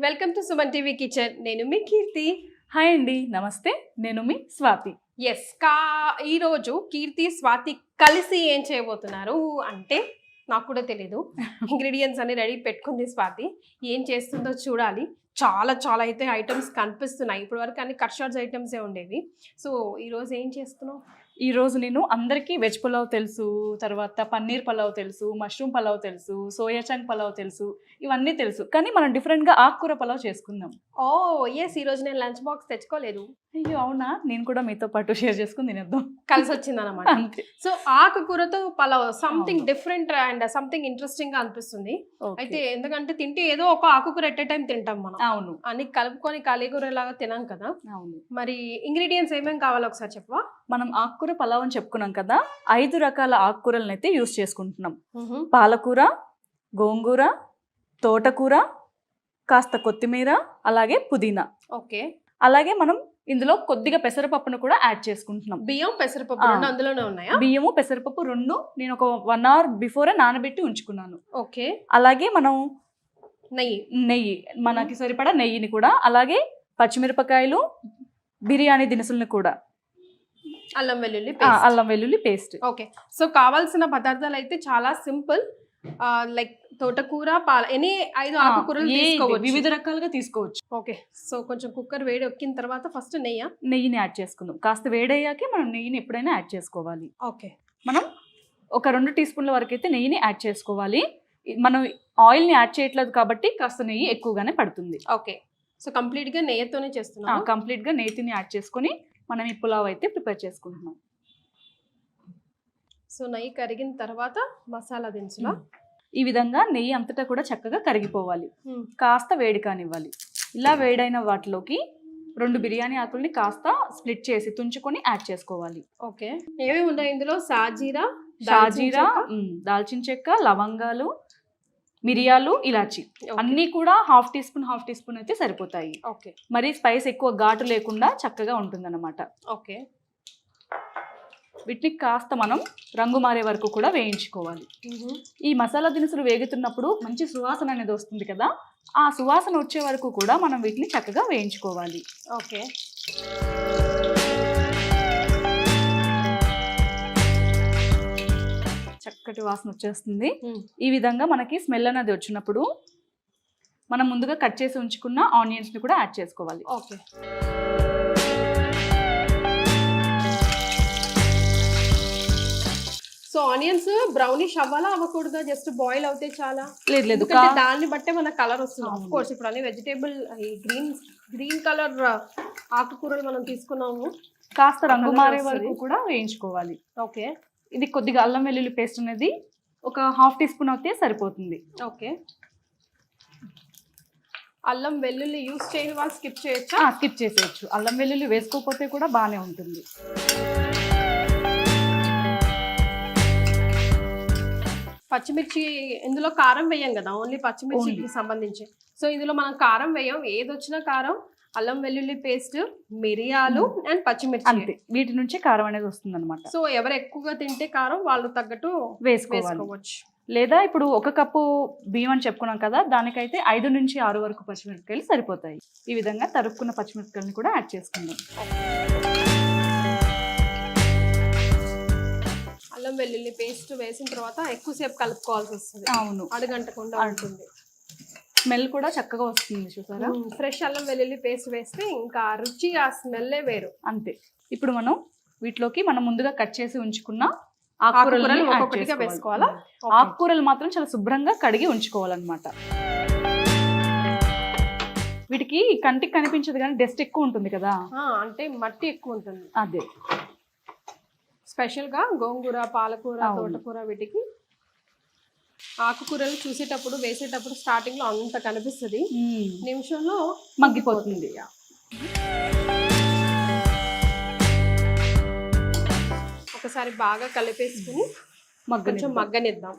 Welcome to Suman TV kitchen. నేను మీ కీర్తి. Hi అండి. నమస్తే. నేను మీ స్వాతి. ఎస్ కా ఈరోజు కీర్తి స్వాతి కలిసి ఏం చేయబోతున్నారు అంటే నాకు కూడా తెలీదు. ఇంగ్రీడియంట్స్ అన్ని రెడీ పెట్టుకుంది స్వాతి. ఏం చేస్తుందో చూడాలి. చాలా చాలా అయితే ఐటమ్స్ కనిపిస్తున్నాయి. ఇప్పటి వరకు అన్ని కట్ షార్ట్స్ ఐటమ్సే ఉండేవి. సో ఈరోజు ఏం చేస్తున్నావు? ఈ రోజు నేను అందరికీ వెజ్ పులావ్ తెలుసు తర్వాత పన్నీర్ పలావ్ తెలుసు మష్రూమ్ పలావ్ తెలుసు సోయా చంక్ పలావ్ తెలుసు ఇవన్నీ తెలుసు. కానీ మనం డిఫరెంట్గా ఆకుకూర పలావ్ చేసుకుందాం. ఓ ఎస్ ఈరోజు నేను లంచ్ బాక్స్ తెచ్చుకోలేదు. అయ్యో అవునా? నేను కూడా మీతో పాటు షేర్ చేసుకుని తినేద్దాం. కలిసి వచ్చింది అనమాట అంతే. So ఆకుకూరతో pulao something. Different and something ఇంట్రెస్టింగ్గా అనిపిస్తుంది. అయితే ఎందుకంటే తింటే ఏదో ఒక ఆకుకూర ఎట్ టైం తింటాం మనం. అవును. అని కలుపుకొని కాలీకూర లాగా తినాం కదా. అవును. మరి ఇంగ్రీడియంట్స్ ఏమేమి కావాలో ఒకసారి చెప్పవా? మనం ఆకుకూర పలావ్ అని చెప్పుకున్నాం కదా ఐదు రకాల ఆకుకూరలను అయితే యూస్ చేసుకుంటున్నాం పాలకూర గోంగూర తోటకూర కాస్త కొత్తిమీర అలాగే పుదీనా. ఓకే. అలాగే మనం ఇందులో కొద్దిగా పెసరపప్పును కూడా యాడ్ చేసుకుంటున్నాం. బియ్యం పెసరపప్పు. రెండు అందులోనే ఉన్నాయా? బియ్యము పెసరపప్పు రెండు నేను ఒక వన్ అవర్ బిఫోరే నానబెట్టి ఉంచుకున్నాను. ఓకే. అలాగే మనం నెయ్యి. నెయ్యి మనకి సరిపడా నెయ్యిని కూడా అలాగే పచ్చిమిరపకాయలు బిర్యానీ దినుసులను కూడా. అల్లం వెల్లుల్లి అల్లం వెల్లుల్లి పేస్ట్ ఓకే సో కావాల్సిన పదార్థాలు అయితే చాలా సింపుల్ లైక్ తోటకూర పాల ఎనీ ఐదు ఆకుకూరలు తీసుకోవచ్చు. వివిధ రకాలుగా తీసుకోవచ్చు. ఓకే సో కొంచెం కుక్కర్ వేడి ఎక్కిన తర్వాత ఫస్ట్ నెయ్యి? నెయ్యిని యాడ్ చేసుకుందాం. కాస్త వేడయ్యాకే మనం నెయ్యిని ఎప్పుడైనా యాడ్ చేసుకోవాలి. ఓకే మనం ఒక రెండు టీ స్పూన్ల వరకు అయితే నెయ్యిని యాడ్ చేసుకోవాలి. మనం ఆయిల్ని యాడ్ చేయట్లేదు కాబట్టి కాస్త నెయ్యి ఎక్కువగానే పడుతుంది. ఓకే సో కంప్లీట్గా నెయ్యితోనే చేస్తున్నాం కంప్లీట్గా నేతిని యాడ్ చేసుకొని మనం ఈ పులావ్ అయితే ప్రిపేర్ చేసుకుంటున్నాం. సో నెయ్యి కరిగిన తర్వాత మసాలా దినుసులా? ఈ విధంగా నెయ్యి అంతటా కూడా చక్కగా కరిగిపోవాలి. కాస్త వేడి కానివ్వాలి. ఇలా వేడైన వాటిలోకి రెండు బిర్యానీ ఆకుల్ని కాస్త స్ప్లిట్ చేసి తుంచుకొని యాడ్ చేసుకోవాలి. ఓకే. ఏమేమి ఉన్నాయి ఇందులో? సాజీరా షాజీరా దాల్చిన చెక్క లవంగాలు మిరియాలు ఇలాచి. అన్నీ కూడా half teaspoon half teaspoon అయితే సరిపోతాయి. ఓకే. మరి స్పైస్ ఎక్కువ ఘాటు లేకుండా చక్కగా ఉంటుందన్నమాట. ఓకే. వీటిని కాస్త మనం రంగు మారే వరకు కూడా వేయించుకోవాలి. ఈ మసాలా దినుసులు వేగుతున్నప్పుడు మంచి సువాసన అనేది వస్తుంది కదా ఆ సువాసన వచ్చే వరకు కూడా మనం వీటిని చక్కగా వేయించుకోవాలి. ఓకే. చక్కటి వాసన వచ్చేస్తుంది. ఈ విధంగా మనకి స్మెల్ అనేది వచ్చినప్పుడు మనం ముందుగా కట్ చేసి ఉంచుకున్న ఆనియన్స్ని కూడా యాడ్ చేసుకోవాలి. ఓకే. సో ఆనియన్స్ బ్రౌనిష్ అవ్వాలా అవ్వకూడదా? జస్ట్ బాయిల్ అవుతే చాలా? లేదు లేదు. దాన్ని బట్టే మన కలర్ వస్తుంది. ఆఫ్. కోర్స్ ఇప్పుడు అన్ని వెజిటేబుల్ ఈ గ్రీన్ గ్రీన్ కలర్ ఆకుకూరలు మనం తీసుకున్నాము. కాస్త రంగు మారే. వరకు కూడా వేయించుకోవాలి. ఓకే. ఇది కొద్దిగా అల్లం వెల్లుల్లి పేస్ట్ అనేది ఒక హాఫ్ టీ స్పూన్ అయితే సరిపోతుంది. ఓకే. అల్లం వెల్లుల్లి యూస్ చేయని వాళ్ళు స్కిప్ చేయొచ్చా? స్కిప్ చేసేయచ్చు. అల్లం వెల్లుల్లి వేసుకోకపోతే కూడా బాగానే ఉంటుంది. పచ్చిమిర్చి ఇందులో కారం వేయం కదా ఓన్లీ పచ్చిమిర్చికి. సంబంధించి. సో ఇందులో మనం కారం వేయం. ఏది వచ్చినా కారం అల్లం వెల్లుల్లి పేస్ట్ మిరియాలు అండ్ పచ్చిమిర్చి. అంతే. వీటి నుంచే కారం అనేది వస్తుంది అనమాట సో ఎవరు ఎక్కువగా తింటే కారం వాళ్ళు తగ్గట్టు వేసుకోవాలి. వేసుకోవచ్చు. లేదా ఇప్పుడు ఒక కప్పు బియ్యం అని చెప్పుకున్నాం కదా దానికైతే ఐదు నుంచి ఆరు వరకు పచ్చిమిరపకాయలు సరిపోతాయి. ఈ విధంగా తరుక్కున్న పచ్చిమిరపకాయలని కూడా యాడ్ చేసుకుందాం. అల్లం వెల్లుల్లి పేస్ట్ వేసిన తర్వాత ఎక్కువసేపు కలుపుకోవాల్సి వస్తుంది. అవును. అడుగంటకుండా ఉంటుంది. స్మెల్ కూడా చక్కగా వస్తుంది చూసారా? ఫ్రెష్ అల్లం వెల్లుల్లి పేస్ట్ వేస్తే ఇంకా రుచి ఆ స్మెల్లే వేరు. అంతే. ఇప్పుడు మనం వీటిలోకి మనం ముందుగా కట్ చేసి ఉంచుకున్న ఆకుకూరలు ఒక్కొక్కటిగా. వేసుకోవాలా? ఆకుకూరలు మాత్రం చాలా శుభ్రంగా కడిగి ఉంచుకోవాలన్నమాట. వీటికి కంటికి కనిపించదు కానీ డస్ట్ ఎక్కువ ఉంటుంది కదా? అంటే మట్టి ఎక్కువ ఉంటుంది. అదే. స్పెషల్గా గోంగూర పాలకూర. తోటకూర వీటికి ఆకుకూరలు చూసేటప్పుడు వేసేటప్పుడు స్టార్టింగ్లో అంత కనిపిస్తుంది. నిమిషంలో మగ్గిపోతుంది ఒకసారి బాగా కలిపేసుకుని కొంచెం మగ్గనిద్దాం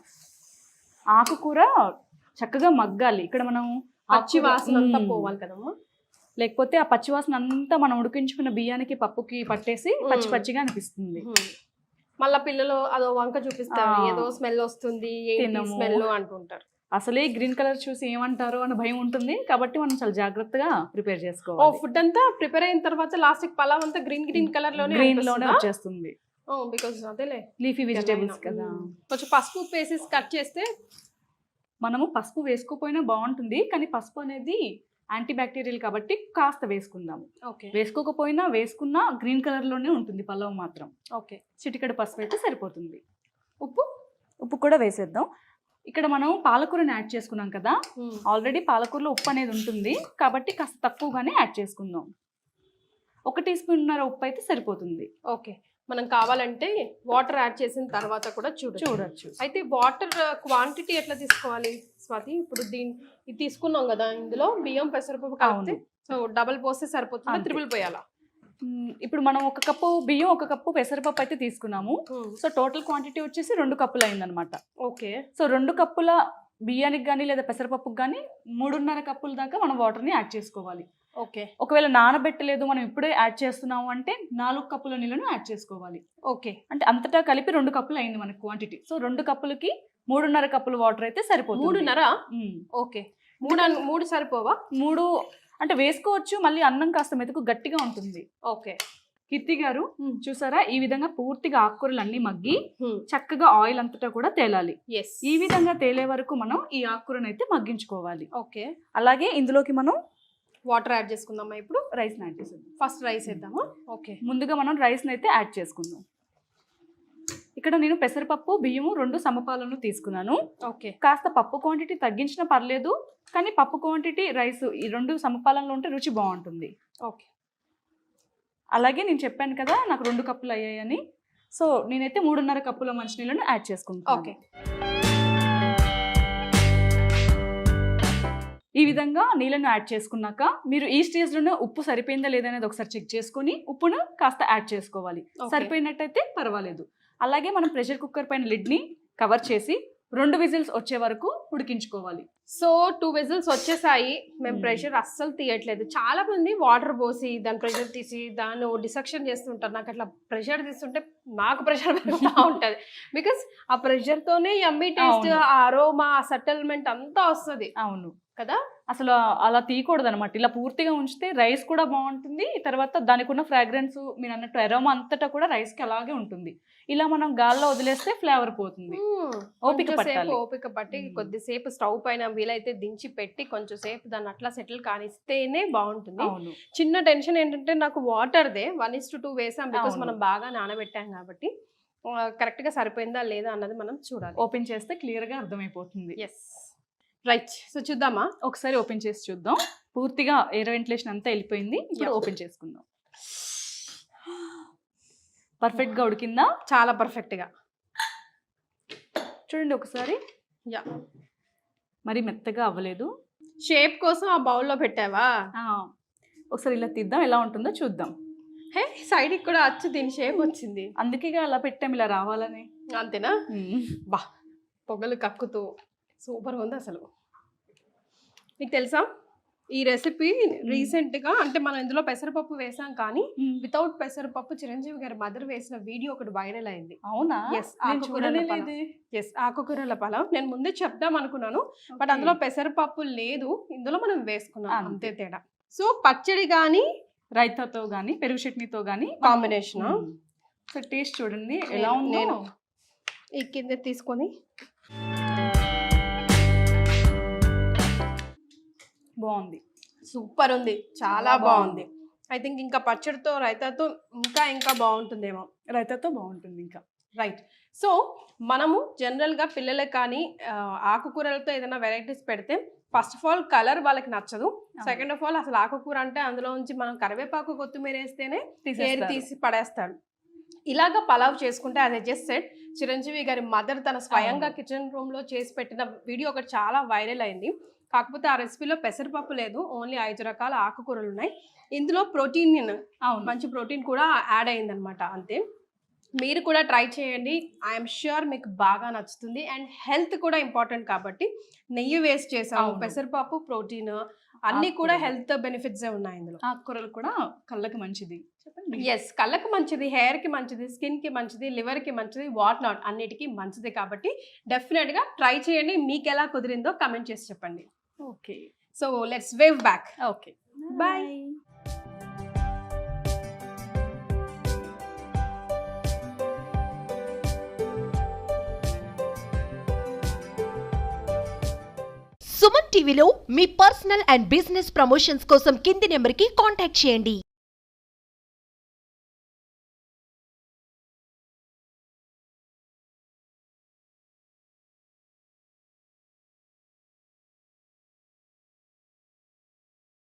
ఆకుకూర చక్కగా మగ్గాలి ఇక్కడ మనం పచ్చి వాసన అంతా. పోవాలి కదమ్మా లేకపోతే ఆ పచ్చివాసన అంతా మనం ఉడికించుకున్న బియ్యానికి పప్పుకి పట్టేసి పచ్చి. పచ్చిగా అనిపిస్తుంది. మళ్ళా పిల్లలు అదో వంక చూపిస్తారు. ఏదో స్మెల్ వస్తుంది ఏంటి. స్మెల్ అంటుంటారు. అసలే గ్రీన్ కలర్ చూసి ఏమంటారో అని భయం ఉంటుంది కాబట్టి మనం చాలా జాగ్రత్తగా ప్రిపేర్ చేసుకోవాలి. ఫుడ్ అంతా ప్రిపేర్ అయిన తర్వాత లాస్ట్ పలావ్ అంతా గ్రీన్ గ్రీన్ కలర్లోనే గ్రీన్లోనే వచ్చేస్తుంది. బికాస్ అదేలే. లీఫీ వెజిటేబుల్స్ కదా. మ్మ్. కొంచెం పసుపు వేసేసి కట్ చేస్తే మనము పసుపు వేసుకోపోయినా బాగుంటుంది కానీ పసుపు అనేది యాంటీ బ్యాక్టీరియల్ కాబట్టి కాస్త వేసుకుందాం ఓకే. వేసుకోకపోయినా వేసుకున్నా గ్రీన్ కలర్లోనే ఉంటుంది పలావ్ మాత్రం. ఓకే. చిటికెడు పసుపు అయితే సరిపోతుంది. ఉప్పు? ఉప్పు కూడా వేసేద్దాం. ఇక్కడ మనం పాలకూరని యాడ్ చేసుకున్నాం కదా. ఆల్రెడీ పాలకూరలో ఉప్పు అనేది ఉంటుంది. కాబట్టి కాస్త తక్కువగానే యాడ్ చేసుకుందాం. ఒక టీ స్పూన్నర ఉప్పు అయితే సరిపోతుంది. ఓకే. మనం కావాలంటే వాటర్ యాడ్ చేసిన తర్వాత కూడా చూడొచ్చు. చూడొచ్చు. అయితే వాటర్ క్వాంటిటీ ఎట్లా తీసుకోవాలి స్వాతి? ఇప్పుడు దీని ఇది తీసుకున్నాం కదా ఇందులో బియ్యం పెసరపప్పు అవును. సో డబల్ పోస్తే సరిపోతుంది. త్రిబుల్ పోయాలా? ఇప్పుడు మనం ఒక కప్పు బియ్యం ఒక కప్పు పెసరపప్పు అయితే తీసుకున్నాము. సో టోటల్ క్వాంటిటీ వచ్చేసి రెండు కప్పులు అయిందనమాట ఓకే. సో రెండు కప్పుల బియ్యానికి కానీ లేదా పెసరపప్పుకి కానీ మూడున్నర కప్పుల దాకా మనం వాటర్ని యాడ్ చేసుకోవాలి. ఓకే. ఒకవేళ నానబెట్టలేదు మనం ఇప్పుడే యాడ్ చేస్తున్నాము అంటే నాలుగు కప్పుల నీళ్ళను యాడ్ చేసుకోవాలి. ఓకే. అంటే అంతటా కలిపి రెండు కప్పులు అయింది మనకి క్వాంటిటీ సో రెండు కప్పులకి మూడున్నర కప్పుల వాటర్ అయితే సరిపోతుంది. మూడున్నర. ఓకే. మూడు మూడు సరిపోవా? మూడు అంటే వేసుకోవచ్చు మళ్ళీ అన్నం కాస్త మెతుకు గట్టిగా ఉంటుంది. ఓకే. కీర్తి గారు చూసారా? ఈ విధంగా పూర్తిగా ఆకుకూరలు అన్ని మగ్గి. చక్కగా ఆయిల్ అంతటా కూడా తేలాలి. ఈ విధంగా తేలే వరకు మనం ఈ ఆకుకూరను అయితే మగ్గించుకోవాలి. ఓకే. అలాగే ఇందులోకి మనం వాటర్ యాడ్ చేసుకుందామా ఇప్పుడు? రైస్ యాడ్ చేసేద్దాం. ఫస్ట్ రైస్ వేద్దామా? ఓకే. ముందుగా మనం రైస్ని అయితే యాడ్ చేసుకుందాం. ఇక్కడ నేను పెసరపప్పు బియ్యము రెండు సమపాలను తీసుకున్నాను. ఓకే. కాస్త పప్పు క్వాంటిటీ తగ్గించినా పర్లేదు కానీ పప్పు క్వాంటిటీ రైస్ ఈ రెండు సమపాలంలో ఉంటే రుచి బాగుంటుంది. ఓకే. అలాగే నేను చెప్పాను కదా నాకు రెండు కప్పులు అయ్యాయని. సో నేనైతే మూడున్నర కప్పుల మంచినీళ్ళను యాడ్ చేసుకుంటాను ఓకే. ఈ విధంగా నీళ్ళను యాడ్ చేసుకున్నాక మీరు ఈ స్టేజ్లోనే ఉప్పు సరిపోయిందా లేదా అనేది ఒకసారి చెక్ చేసుకొని ఉప్పును కాస్త యాడ్ చేసుకోవాలి. సరిపోయినట్టయితే పర్వాలేదు. అలాగే మనం ప్రెషర్ కుక్కర్ పైన లిడ్ని కవర్ చేసి రెండు విజిల్స్ వచ్చే వరకు ఉడికించుకోవాలి. సో టూ వెజల్స్ వచ్చేసాయి. మేము Hmm. ప్రెషర్ అస్సలు తీయట్లేదు. చాలా మంది వాటర్ పోసి దాని ప్రెషర్ తీసి దాన్ని డిసెక్షన్ చేస్తుంటారు. నాకు అట్లా ప్రెషర్ తీస్తుంటే నాకు ప్రెషర్ పెరుగుతూ ఉంటది. బికాస్ ఆ ప్రెషర్ తోనే ఎమ్మి టేస్ట్. ఆ అరోమా ఆ సెటిల్మెంట్ అంతా వస్తుంది. అవును. కదా? అసలు అలా తీయకూడదు అనమాట ఇలా పూర్తిగా ఉంచితే రైస్ కూడా బాగుంటుంది తర్వాత దానికి ఉన్న ఫ్రాగ్రెన్స్ మీరు అన్నట్టు ఎరోమా అంతటా కూడా రైస్కి అలాగే ఉంటుంది ఇలా మనం గాల్లో వదిలేస్తే ఫ్లేవర్ పోతుంది. ఓపిక పట్టాలి. ఓపిక పట్టి. కొద్దిసేపు స్టవ్ పైన వీలైతే దించి పెట్టి కొంచెం సేపు దాన్ని అట్లా సెటిల్ కానిస్తేనే బాగుంటుంది చిన్న టెన్షన్ ఏంటంటే నాకు వాటర్దే వన్ ఇస్ టు టూ వేసాం బికాస్. మనం బాగా నానబెట్టాం కాబట్టి కరెక్ట్గా సరిపోయిందా లేదా అన్నది మనం చూడాలి ఓపెన్ చేస్తే క్లియర్గా అర్థమైపోతుంది ఎస్ రైట్ సో చూద్దామా? ఒకసారి ఓపెన్ చేసి చూద్దాం. పూర్తిగా ఎయిర్ వెంటిలేషన్ అంతా వెళ్ళిపోయింది. ఇప్పుడు. ఓపెన్ చేసుకుందాం. పర్ఫెక్ట్గా ఉడికిందా? చాలా పర్ఫెక్ట్గా చూడండి ఒకసారి. యా మరి మెత్తగా అవ్వలేదు. షేప్ కోసం ఆ బౌల్లో పెట్టావా? ఒకసారి ఇలా తీద్దాం. ఎలా ఉంటుందో చూద్దాం. హే సైడ్కి కూడా అచ్చు దీని షేప్ వచ్చింది. అందుకే అలా పెట్టాం ఇలా రావాలని. అంతేనా. బా పొగలు కక్కుతూ సూపర్ ఉంది అసలు. మీకు తెలుసా? ఈ రెసిపీ రీసెంట్గా అంటే మనం ఇందులో పెసరపప్పు వేసాం కానీ వితౌట్ పెసరపప్పు చిరంజీవి గారి మదర్ వేసిన వీడియో ఒకటి వైరల్ అయింది. అవునా. ఎస్ ఆకుకూరల పలావ్. నేను ముందే చెప్దాం అనుకున్నాను బట్ అందులో పెసరపప్పు లేదు ఇందులో మనం వేసుకున్నాం అంతే. తేడా. సో పచ్చడి కానీ రైతాతో గానీ పెరుగు చట్నీతో గానీ కాంబినేషన్? సో టేస్ట్ చూడండి ఎలా ఉందో. నేను- ఈ కింద తీసుకొని బాగుంది. సూపర్ ఉంది చాలా బాగుంది. ఐ థింక్ ఇంకా పచ్చడితో రైతాతో ఇంకా ఇంకా బాగుంటుందేమో. రైతాతో బాగుంటుంది ఇంకా. రైట్. సో మనము జనరల్గా పిల్లలకు కానీ ఆకుకూరలతో ఏదైనా వెరైటీస్ పెడితే ఫస్ట్ ఆఫ్ ఆల్ కలర్ వాళ్ళకి నచ్చదు. సెకండ్ ఆఫ్ ఆల్ అసలు ఆకుకూర అంటే అందులో నుంచి మనం కరివేపాకు కొత్తిమీర వేస్తేనే తీసేస్తారు. తీసి పడేస్తాడు ఇలాగ పలావ్ చేసుకుంటే అది జస్ట్ సెట్ చిరంజీవి గారి మదర్ తన స్వయంగా. కిచెన్ రూమ్లో చేసి పెట్టిన వీడియో ఒకటి చాలా వైరల్ అయింది. కాకపోతే ఆ రెసిపీలో పెసరపప్పు లేదు ఓన్లీ ఐదు రకాల ఆకుకూరలు ఉన్నాయి ఇందులో ప్రోటీన్ మంచి ప్రోటీన్ కూడా యాడ్ అయింది అనమాట అంతే. మీరు కూడా ట్రై చేయండి. ఐఎమ్ ష్యూర్ మీకు బాగా నచ్చుతుంది. అండ్ హెల్త్ కూడా ఇంపార్టెంట్ కాబట్టి నెయ్యి వేస్ట్ చేసాము పెసరపప్పు ప్రోటీన్ అన్ని కూడా హెల్త్ బెనిఫిట్స్ ఉన్నాయి ఇందులో. ఆకుకూరలు కూడా కళ్ళకి మంచిది. ఎస్ కళ్ళకి మంచిది హెయిర్కి మంచిది స్కిన్కి మంచిది లివర్కి మంచిది వాట్ నాట్ అన్నిటికీ మంచిది కాబట్టి డెఫినెట్గా ట్రై చేయండి. మీకు ఎలా కుదిరిందో కమెంట్ చేసి చెప్పండి. Okay. So let's wave back. Okay. Bye. Suman టీవీలో మీ పర్సనల్ అండ్ బిజినెస్ ప్రమోషన్స్ కోసం కింది నెంబర్కి కాంటాక్ట్ చేయండి.